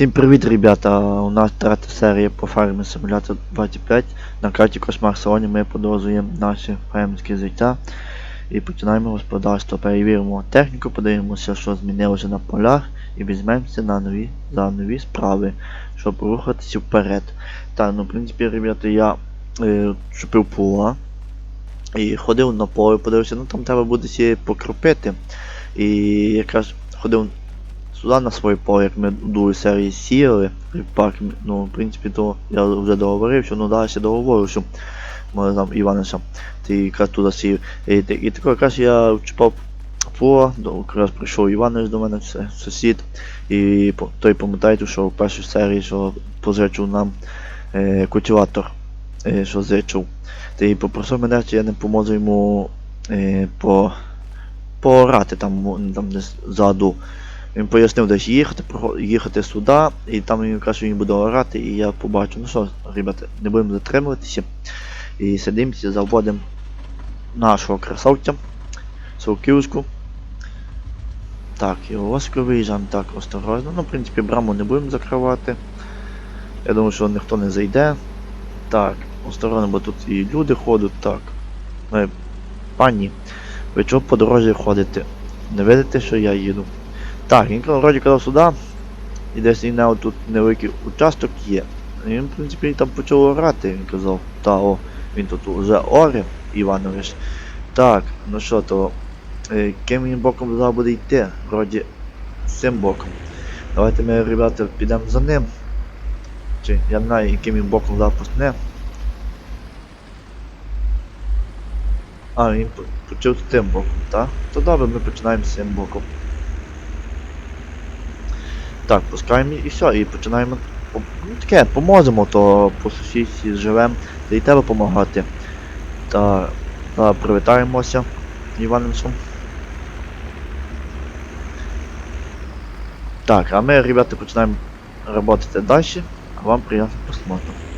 Всім привіт, ребята! У нас третя серія по фермі Simulator 25. На карті Кошмар Салоні ми продовжуємо наше фермерське життя і починаємо господарство. Перевіримо техніку, подивимося, що змінилося на полях і візьмемося на нові, за нові справи, щоб рухатися вперед. Так, ну в принципі, ребята, я е, чупив пула і ходив на поле, подивився, ну там треба буде сіє покропити. І якраз ходив сюди на своє поле, як ми в другій серії сіяли ріпак, ну, в принципі, то я вже договорив, що ну далі договорю, що може там Іваниша, ти якраз туди сів. І, та- і тако якраз я вчіпав поле, якраз прийшов Іванич до мене, сусід, і той пам'ятаєте, що в першій серії, що позичив нам е, культиватор, е, що зичив. Й попросив мене, чи я не поможу йому е, по, поорати там, там десь ззаду. Він пояснив десь їхати, їхати сюди, і там він каже, що він буде орати, і я побачу, ну що, ребята, не будемо затримуватися. І сидимося, заводимо нашого красавця, Соківську. Так, і Оскар виїжджаємо так осторожно. Ну, в принципі, браму не будемо закривати. Я думаю, що ніхто не зайде. Так, осторожно, бо тут і люди ходять, так. Е, Пані, ви чого по дорозі ходите? Не видите, що я їду? Так, він вроді казав сюди. І десь і на тут невеликий участок є. І він, в принципі, там почав орати, він казав. Та о, він тут вже оре, Іванович. Так, ну що то. е, Ким він боком зараз буде йти? Вроді цим боком. Давайте ми, ребята, підемо за ним. Чи я знаю, яким він боком зараз посне. А, він по- почав тим боком, так? То добре, ми починаємо з цим боком. Так, пускаємо і все, і починаємо. Ну таке, поможемо, то по сусідці живемо, та й тебе допомагати. Та, та привітаємося з Так, а ми, ребята, починаємо працювати далі, а вам приємного просмотру.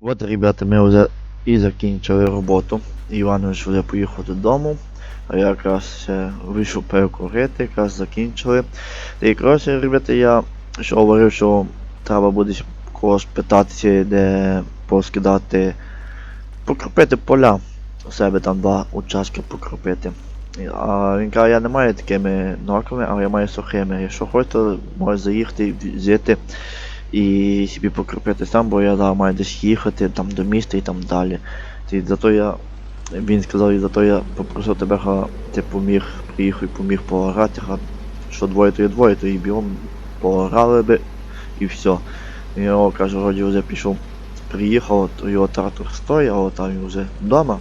От, ребята, ми вже і закінчили роботу. Іванович вже поїхав додому. А я якраз ще вийшов перекурити, якраз закінчили. І коротше, ребята, я що говорив, що треба буде когось питатися, де поскидати, покропити поля. У себе там два участки покропити. А він каже, я не маю такими норками, але я маю сухими. Якщо хочете, може заїхати і взяти і собі покропити сам, бо я зараз маю десь їхати там до міста і там далі. І зато я. Він сказав, і зато я попросив тебе, га, ти поміг, приїхав і поміг поорати, га, що двоє, то є двоє, то і бігом поорали би і все. І його, каже, вроді вже пішов, приїхав, то його трактор от там він вже вдома.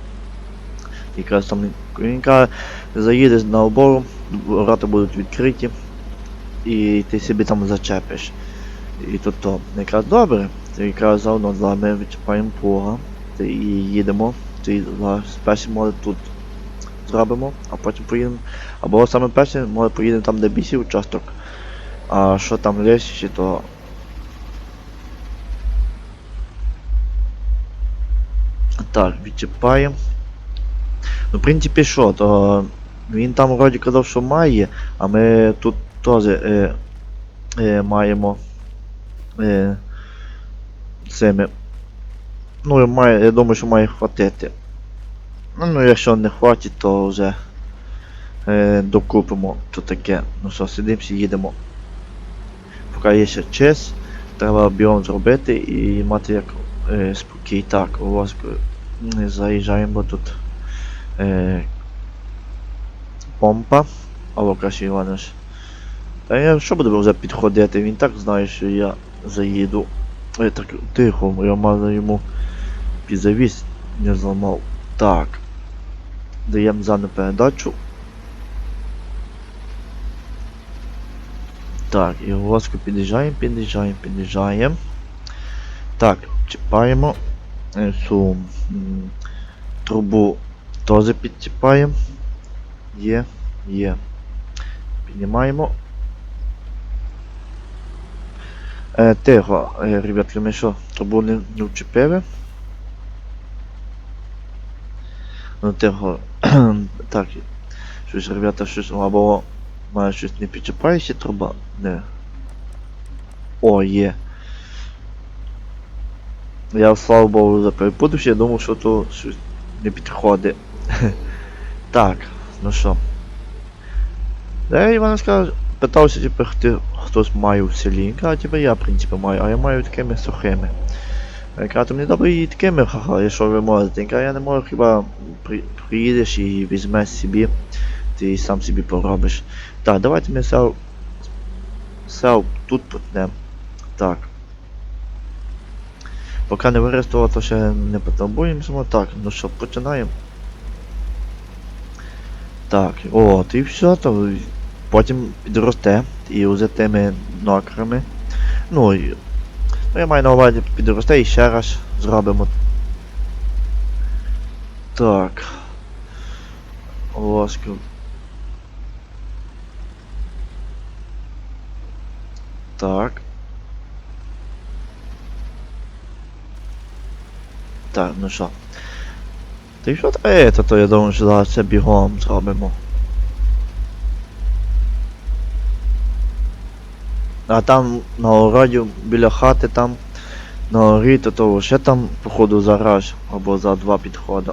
І якраз там він каже, заїдеш на обору, ворота будуть відкриті, і ти собі там зачепиш. І тут то якраз добре. Ти якраз заодно з вами відчіпаємо плуга і їдемо. Зараз перший може тут зробимо, а потім поїдемо. Або саме перший може поїдемо там, де бісів участок. А що там лишче, то. Так, відчіпаємо. Ну, в принципі, що, то він там вроді казав, що має, а ми тут теж е, е, маємо е, цими. Ну, має, я думаю, що має хватити. Ну, ну якщо не хватить, то вже е, докупимо то таке. Ну що, сидимося, їдемо. Поки є ще час, треба біом зробити і мати як е, спокій. Так, у вас заїжджаємо, тут е, помпа. Алло, Каші Іванович. Та я що буду вже підходити? Він так знає, що я заїду. Ой, так тихо, я маю йому підзавіс не зламав. Так. Даємо задну передачу. Так, і лоску під'їжджаємо, під'їжджаємо, під'їжджаємо. Так, чіпаємо е, цю трубу теж підчіпаємо. Є, є. Піднімаємо. Е, е, ребятки, ми що, трубу не, вчепили? Ну тихо. так. Щось, ребята, щось, або має щось не підчіпається труба. Не. О, є. Я слава Богу за перепутався, я думав, що то щось не підходить. так, ну що. Да, Іван сказав, питався, типу, хто, хтось має в селі. Він каже, типу, я, в принципі, маю, а я маю такими сухими. Я кажу, то мені добре і такими, ха-ха, якщо ви можете. Він каже, я не можу, хіба при, приїдеш і візьмеш собі, ти сам собі поробиш. Так, давайте ми сел, сел тут путнем. Так. Поки не виростало, то ще не потурбуємося. Так, ну що, починаємо. Так, от і все, то потім підросте і вже тими нокрами. Ну, і, ну я маю на увазі підросте і ще раз зробимо. Так. Лоску. Так. Так, ну що. Ти що треба, то я думаю, що зараз це бігом зробимо. А там на городі біля хати там на горі, то то ще там, походу, за гараж або за два підходи.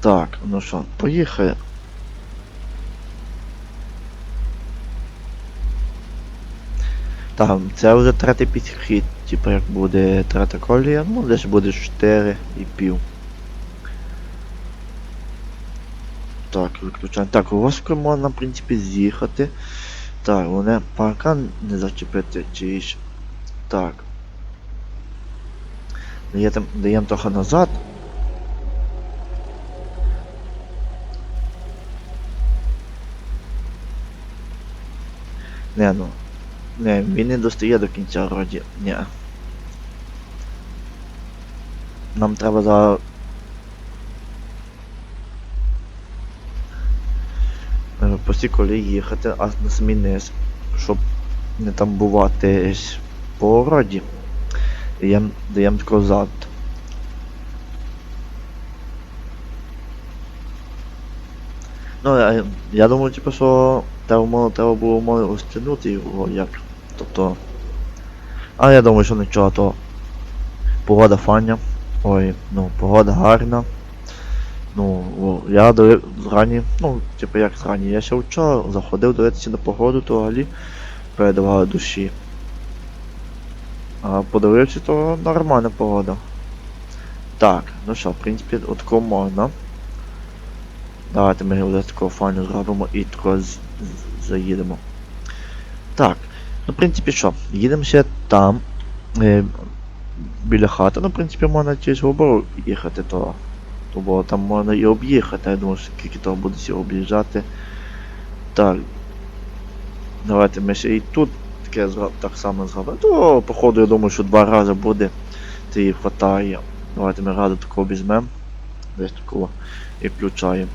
Так, ну що, поїхали. Там, це вже третій підхід, типу як буде третя колія, ну десь буде 4 і пів. Так, виключаємо. Так, у можна, в принципі, з'їхати. Так, вони паркан не зачепити чи ж. Так. Даємо, даємо трохи назад. Не, ну. Не, він не достає до кінця вроді. Ні. Нам треба за. Е, По цій колії їхати, а на самий низ. щоб не там бувати по городі. Даємо, тако зад. Ну, я, я думаю, типу, що треба, треба було може розтягнути його як. Тобто. А я думаю, що нічого, то погода файна. Ой, ну, погода гарна. Ну, я дивив зрані, ну, типу як зрані, я ще вчора заходив дивитися на погоду, то взагалі передавали душі. А подивився, то нормальна погода. Так, ну що, в принципі, отако можна. Давайте ми вже такого файно зробимо і тако заїдемо. Так, ну в принципі що, їдемо ще там. Е, біля хати, ну в принципі можна через обору їхати, то бо там можна і об'їхати, я думаю, що скільки того буде всі об'їжджати. Так. Давайте ми ще і тут таке так само зробимо. То, походу, я думаю, що два рази буде, то і хватає. Давайте ми раду такого візьмемо. Десь такого і включаємо.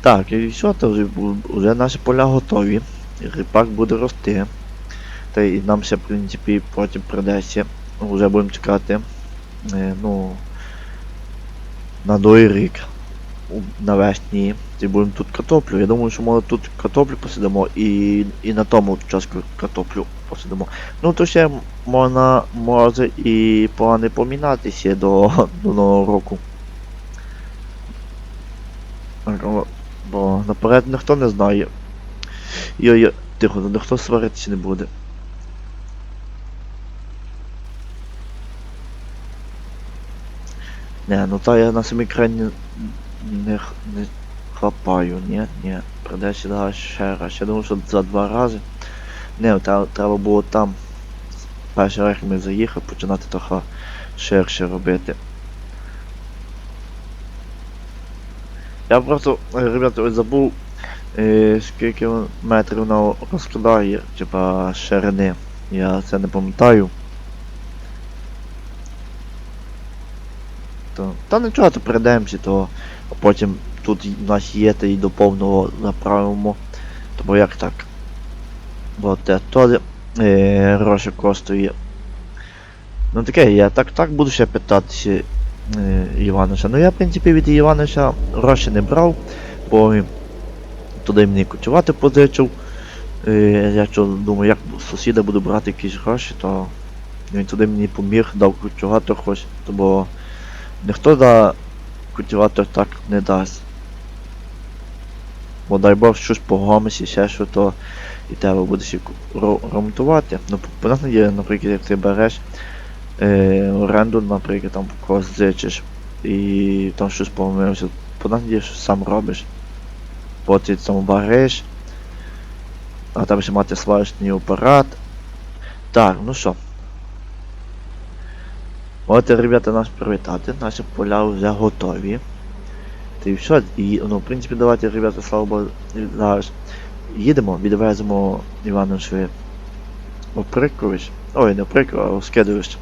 Так, і що то вже, вже наші поля готові. І буде рости. І нам ще, в принципі, потім придеться. Вже будемо чекати. Е, ну, на другий рік. Навесні. І будемо тут картоплю. Я думаю, що може тут картоплю посидимо і, і на тому участку картоплю посидимо. Ну то ще можна може і плани помінатися до, до нового року. Бо наперед ніхто не знає. Йо-йо, тихо, ніхто сваритися не буде. Не, ну та я на самій крані не, не хапаю, ні, ні. Придеться да, ще раз. Я думаю, що за два рази. Не, та, треба було там. Перший раз ми заїхали, починати трохи ширше робити. Я просто, ребята, ось забув, е, скільки метрів вона розкладає, типа ширини. Я це не пам'ятаю. То, та нічого, то перейдемося, то потім тут у нас є, та й до повного заправимо. То бо як так? Бо те теж е, гроші коштує. Ну таке, я так так буду ще питатися е, Івановича. Ну я в принципі від Івановича гроші не брав, бо туди мені кочувати позичив. Е, я що думаю, як сусіда буду брати якісь гроші, то він туди мені поміг, дав культиватор хоч, то бо ніхто да культиватор так не дасть. Бо дай Бог щось погомись і ще що, то і тебе буде ще ремонтувати. Ну, понятно наприклад, як ти береш е, оренду, наприклад, там когось зичиш і там щось помилився, понятно є, що сам робиш. Бо ти там бариш, а там ще мати сварочний апарат. Так, ну що. От, ребята, нас привітати, наші поля вже готові. Та і все, і, ну, в принципі, давайте, ребята, слава Богу, зараз їдемо, відвеземо Івановичу Оприкович. Ой, не Оприкович, а Оскедович.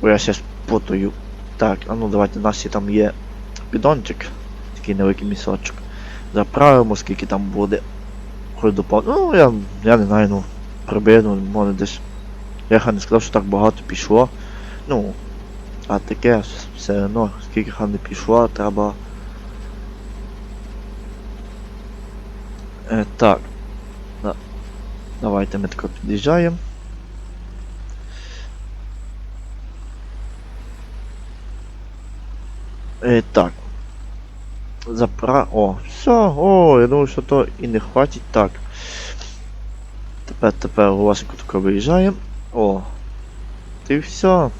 Бо я ще путаю. Так, а ну давайте, ще там є підончик, такий невеликий місочок. Заправимо, скільки там буде. Хоч до пов- Ну, я, я не знаю, ну, приблизно, може десь. Я хай не сказав, що так багато пішло. Ну, а таке все одно, скільки хай не пішло, треба. Е, так. Да. Давайте ми тако під'їжджаємо. Е, так. Запра... О, все, о, я думаю, що то і не хватить. Так. Тепер, тепер власенько тако виїжджаємо. О. І все.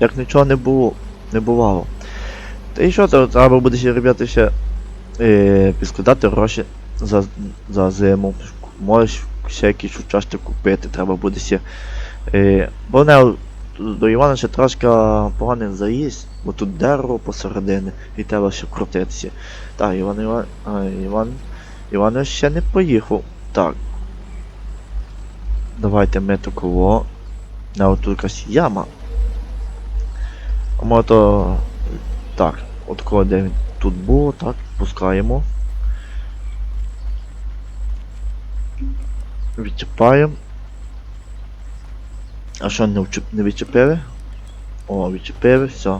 Як нічого не було, не бувало. Та і що, то треба буде ще, ребята, ще е, підскладати гроші за, за зиму. Можеш ще якісь участки купити, треба буде ще. Е, бо не до Івана ще трошки поганий заїзд, бо тут дерево посередині і треба ще крутитися. Так, Іван Іван. Іван. Іван ще не поїхав. Так. Давайте ми такого. На отут якась яма. А може то. Так. от кого де він тут було, так, пускаємо. Відчіпаємо. А що не, вчіп, не відчепили? О, відчепили, все.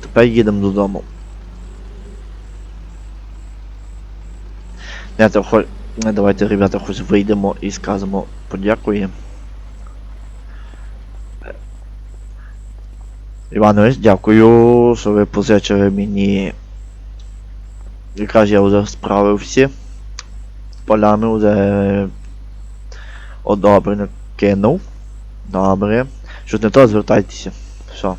Тепер їдемо додому. Не, то хоч... давайте, ребята, хоч вийдемо і скажемо подякуємо. Іванович, дякую, що ви позичили мені. Якраз я вже справив всі. Полями вже одобрено кинув. Добре. Щось не то, звертайтеся. Все.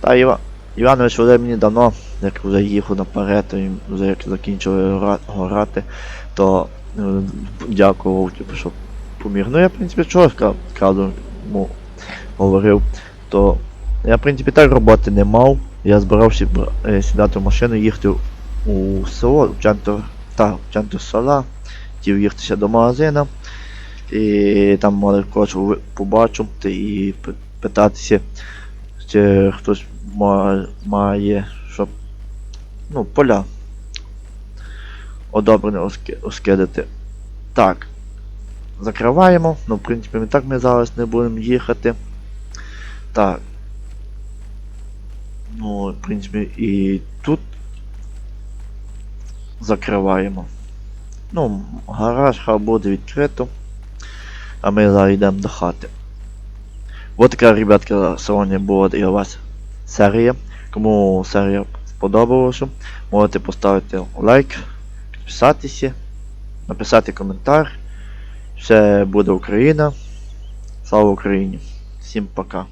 Та Іва... Іванович вже мені давно, як вже їхав наперед, їм вже як закінчили гра- грати, то е, дякував, типу, що поміг. Ну я, в принципі, чого ска- кажу, говорив, то я, в принципі, так роботи не мав. Я збирався е, сідати в машину, їхати у село, в центр, та, в центр села, хотів їхатися до магазину. І там може когось та і питатися, чи хтось ма- має, щоб ну, поля одобрене оскидати. Так. Закриваємо. Ну, в принципі, ми так ми зараз не будемо їхати. Так. Ну, в принципі, і тут закриваємо. Ну, гараж хай буде відкрито. А ми зараз йдемо до хати. Ось така, ребятка, сьогодні була для вас серія. Кому серія сподобалася, можете поставити лайк, підписатися, написати коментар. Все буде Україна. Слава Україні! Всім пока!